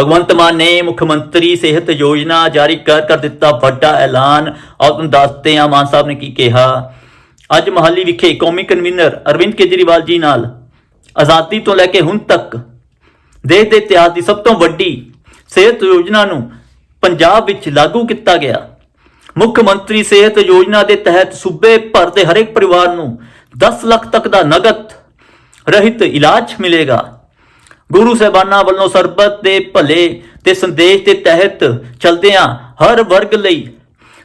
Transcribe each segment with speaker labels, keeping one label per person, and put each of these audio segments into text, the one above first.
Speaker 1: ਭਗਵੰਤ ਮਾਨ ਨੇ ਮੁੱਖ ਮੰਤਰੀ ਸਿਹਤ ਯੋਜਨਾ ਜਾਰੀ ਕਰ ਕਰ ਦਿੱਤਾ ਵੱਡਾ ਐਲਾਨ। ਆਓ ਤੁਹਾਨੂੰ ਦੱਸਦੇ ਹਾਂ, ਮਾਨ ਸਾਹਿਬ ਨੇ ਕੀ ਕਿਹਾ। ਅੱਜ ਮਹਾਲੀ ਵਿਖੇ ਕੌਮੀ ਕਨਵੀਨਰ ਅਰਵਿੰਦ ਕੇਜਰੀਵਾਲ ਜੀ ਨਾਲ ਆਜ਼ਾਦੀ ਤੋਂ ਲੈ ਕੇ ਹੁਣ ਤੱਕ ਦੇਸ਼ ਦੇ ਇਤਿਹਾਸ ਦੀ ਸਭ ਤੋਂ ਵੱਡੀ ਸਿਹਤ ਯੋਜਨਾ ਨੂੰ ਪੰਜਾਬ ਵਿੱਚ ਲਾਗੂ ਕੀਤਾ ਗਿਆ। ਮੁੱਖ ਮੰਤਰੀ ਸਿਹਤ ਯੋਜਨਾ ਦੇ ਤਹਿਤ ਸੂਬੇ ਭਰ ਦੇ ਹਰੇਕ ਪਰਿਵਾਰ ਨੂੰ 10 ਲੱਖ ਤੱਕ ਦਾ ਨਗਦ ਰਹਿਤ ਇਲਾਜ ਮਿਲੇਗਾ। ਗੁਰੂ ਸਾਹਿਬਾਨਾਂ ਵੱਲੋਂ ਸਰਬਤ ਦੇ ਭਲੇ ਦੇ ਸੰਦੇਸ਼ ਦੇ ਤਹਿਤ ਚਲਦਿਆਂ ਹਰ ਵਰਗ ਲਈ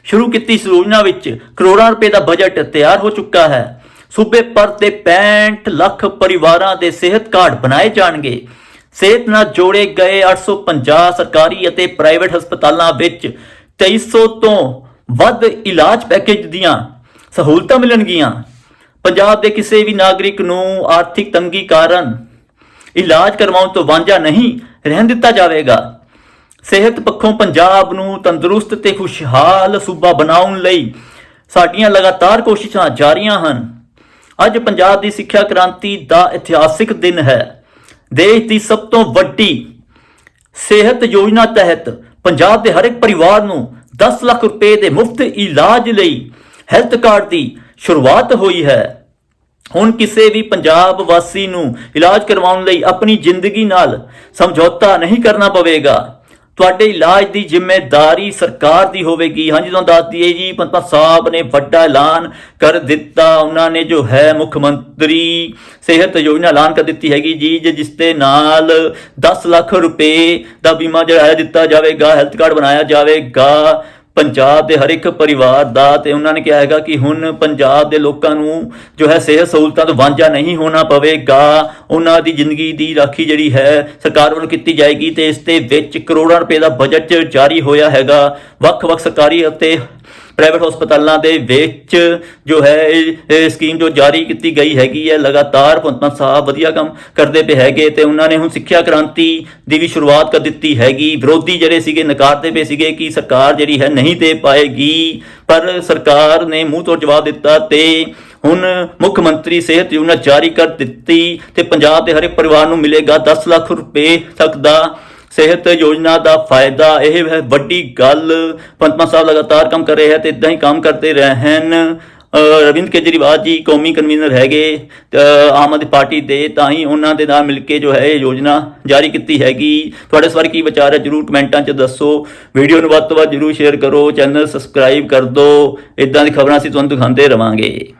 Speaker 1: ਸ਼ੁਰੂ ਕੀਤੀ ਯੋਜਨਾ ਵਿੱਚ ਕਰੋੜਾਂ ਰੁਪਏ ਦਾ ਬਜਟ ਤਿਆਰ ਹੋ ਚੁੱਕਾ ਹੈ। ਸੂਬੇ ਪਰ ਤੇ 65 ਲੱਖ ਪਰਿਵਾਰਾਂ ਦੇ ਸਿਹਤ ਕਾਰਡ ਬਣਾਏ ਜਾਣਗੇ। ਸਿਹਤ ਨਾਲ ਜੋੜੇ ਗਏ 850 ਸਰਕਾਰੀ ਅਤੇ ਪ੍ਰਾਈਵੇਟ ਹਸਪਤਾਲਾਂ ਵਿੱਚ 2300 ਤੋਂ ਵੱਧ ਇਲਾਜ ਪੈਕੇਜ ਦੀਆਂ ਸਹੂਲਤਾਂ ਮਿਲਣਗੀਆਂ। ਪੰਜਾਬ ਦੇ ਕਿਸੇ ਵੀ ਨਾਗਰਿਕ ਨੂੰ ਆਰਥਿਕ ਤੰਗੀ ਕਾਰਨ ਇਲਾਜ ਕਰਵਾਉਣ ਤੋਂ ਵਾਂਝਾ ਨਹੀਂ ਰਹਿਣ ਦਿੱਤਾ ਜਾਵੇਗਾ। ਸਿਹਤ ਪੱਖੋਂ ਪੰਜਾਬ ਨੂੰ ਤੰਦਰੁਸਤ ਤੇ ਖੁਸ਼ਹਾਲ ਸੂਬਾ ਬਣਾਉਣ ਲਈ ਸਾਡੀਆਂ ਲਗਾਤਾਰ ਕੋਸ਼ਿਸ਼ਾਂ ਜਾਰੀਆਂ ਹਨ। ਅੱਜ ਪੰਜਾਬ ਦੀ ਸਿੱਖਿਆ ਕ੍ਰਾਂਤੀ ਦਾ ਇਤਿਹਾਸਿਕ ਦਿਨ ਹੈ। ਦੇਸ਼ ਦੀ ਸਭ ਤੋਂ ਵੱਡੀ ਸਿਹਤ ਯੋਜਨਾ ਤਹਿਤ ਪੰਜਾਬ ਦੇ ਹਰ ਇੱਕ ਪਰਿਵਾਰ ਨੂੰ 10 ਲੱਖ ਰੁਪਏ ਦੇ ਮੁਫਤ ਇਲਾਜ ਲਈ ਹੈਲਥ ਕਾਰਡ ਦੀ ਸ਼ੁਰੂਆਤ ਹੋਈ ਹੈ। ਹੁਣ ਕਿਸੇ ਵੀ ਪੰਜਾਬ ਵਾਸੀ ਨੂੰ ਇਲਾਜ ਕਰਵਾਉਣ ਲਈ ਆਪਣੀ ਜ਼ਿੰਦਗੀ ਨਾਲ ਸਮਝੌਤਾ ਨਹੀਂ ਕਰਨਾ ਪਵੇਗਾ। ਤੁਹਾਡੇ ਇਲਾਜ ਦੀ ਜ਼ਿੰਮੇਵਾਰੀ ਸਰਕਾਰ ਦੀ ਹੋਵੇਗੀ। ਹਾਂਜੀ, ਤੁਹਾਨੂੰ ਦੱਸ ਦਈਏ ਜੀ ਪੰਤਾ ਸਾਹਿਬ ਨੇ ਵੱਡਾ ਐਲਾਨ ਕਰ ਦਿੱਤਾ। ਉਹਨਾਂ ਨੇ ਜੋ ਹੈ ਮੁੱਖ ਮੰਤਰੀ ਸਿਹਤ ਯੋਜਨਾ ਐਲਾਨ ਕਰ ਦਿੱਤੀ ਹੈਗੀ ਜੀ ਜਿਸ ਦੇ ਨਾਲ 10 ਲੱਖ ਰੁਪਏ ਦਾ ਬੀਮਾ ਜਿਹੜਾ ਹੈ, ਦਿੱਤਾ ਜਾਵੇਗਾ, ਹੈਲਥ ਕਾਰਡ ਬਣਾਇਆ ਜਾਵੇਗਾ। ਪੰਜਾਬ ਦੇ ਹਰ ਇੱਕ ਪਰਿਵਾਰ ਦਾ ਤੇ ਉਹਨਾਂ ਨੇ ਕਿਹਾ ਹੈਗਾ ਕਿ ਹੁਣ ਪੰਜਾਬ ਦੇ ਲੋਕਾਂ ਨੂੰ ਜੋ ਹੈ ਸਿਹਤ ਸਹੂਲਤਾਂ ਤੋਂ ਵਾਂਝਾ ਨਹੀਂ ਹੋਣਾ ਪਵੇਗਾ। ਉਹਨਾਂ ਦੀ ਜ਼ਿੰਦਗੀ ਦੀ ਰਾਖੀ ਜਿਹੜੀ ਹੈ ਸਰਕਾਰ ਵੱਲੋਂ ਕੀਤੀ ਜਾਏਗੀ ਤੇ ਇਸ ਦੇ ਵਿੱਚ ਕਰੋੜਾਂ ਰੁਪਏ ਦਾ ਬਜਟ ਜਾਰੀ ਹੋਇਆ ਹੈਗਾ। ਵੱਖ-ਵੱਖ ਸਰਕਾਰੀ ਅਤੇ ਪ੍ਰਾਈਵੇਟ ਹਸਪਤਾਲਾਂ ਦੇ ਵਿੱਚ ਜੋ ਹੈ, ਇਹ ਸਕੀਮ ਜੋ ਜਾਰੀ ਕੀਤੀ ਗਈ ਹੈਗੀ ਹੈ, ਲਗਾਤਾਰ ਭਗਵੰਤ ਸਾਹਿਬ ਵਧੀਆ ਕੰਮ ਕਰਦੇ ਪਏ ਹੈਗੇ ਤੇ ਉਹਨਾਂ ਨੇ ਹੁਣ ਸਿੱਖਿਆ ਕ੍ਰਾਂਤੀ ਦੀ ਵੀ ਸ਼ੁਰੂਆਤ ਕਰ ਦਿੱਤੀ ਹੈਗੀ। ਵਿਰੋਧੀ ਜਿਹੜੇ ਸੀਗੇ, ਨਕਾਰਦੇ ਪਏ ਸੀਗੇ ਕਿ ਸਰਕਾਰ ਜਿਹੜੀ ਹੈ ਨਹੀਂ ਦੇ ਪਾਏਗੀ, ਪਰ ਸਰਕਾਰ ਨੇ ਮੂੰਹ ਤੋਂ ਜਵਾਬ ਦਿੱਤਾ ਤੇ ਹੁਣ ਮੁੱਖ ਮੰਤਰੀ ਸਿਹਤ ਯੋਜਨਾ ਜਾਰੀ ਕਰ ਦਿੱਤੀ ਤੇ ਪੰਜਾਬ ਦੇ ਹਰੇਕ ਪਰਿਵਾਰ ਨੂੰ ਮਿਲੇਗਾ 10 ਲੱਖ ਰੁਪਏ ਤੱਕ ਦਾ ਸਿਹਤ ਯੋਜਨਾ ਦਾ ਫਾਇਦਾ ਇਹ ਵੱਡੀ ਗੱਲ। ਪੰਤਮਾ ਸਾਹਿਬ ਲਗਾਤਾਰ ਕੰਮ ਕਰ ਰਹੇ ਹੈ ਤੇ ਇਦਾਂ ਹੀ ਕੰਮ ਕਰਦੇ ਰਹਿਣ। ਅ, ਰਵਿੰਦ ਕੇਜਰੀਵਾਲ ਜੀ ਕੌਮੀ ਕਨਵੀਨਰ ਹੈਗੇ ਆਮ ਆਦਮੀ ਪਾਰਟੀ ਦੇ ਤਾਂ ਹੀ ਉਹਨਾਂ ਦੇ ਨਾਲ ਮਿਲ ਕੇ ਜੋ ਹੈ ਇਹ ਯੋਜਨਾ ਜਾਰੀ ਕੀਤੀ ਹੈਗੀ। ਤੁਹਾਡੇ ਸਵਾਰ ਕੀ ਵਿਚਾਰ ਹੈ ਜਰੂਰ ਕਮੈਂਟਾਂ 'ਚ ਦੱਸੋ। ਵੀਡੀਓ ਨੂੰ ਵੱਧ ਤੋਂ ਵੱਧ ਜਰੂਰ ਸ਼ੇਅਰ ਕਰੋ ਚੈਨਲ ਸਬਸਕ੍ਰਾਈਬ ਕਰ ਦਿਓ ਇਦਾਂ ਦੀ ਖਬਰਾਂ ਅਸੀਂ ਤੁਹਾਨੂੰ ਦਿਖਾਉਂਦੇ ਰਵਾਂਗੇ।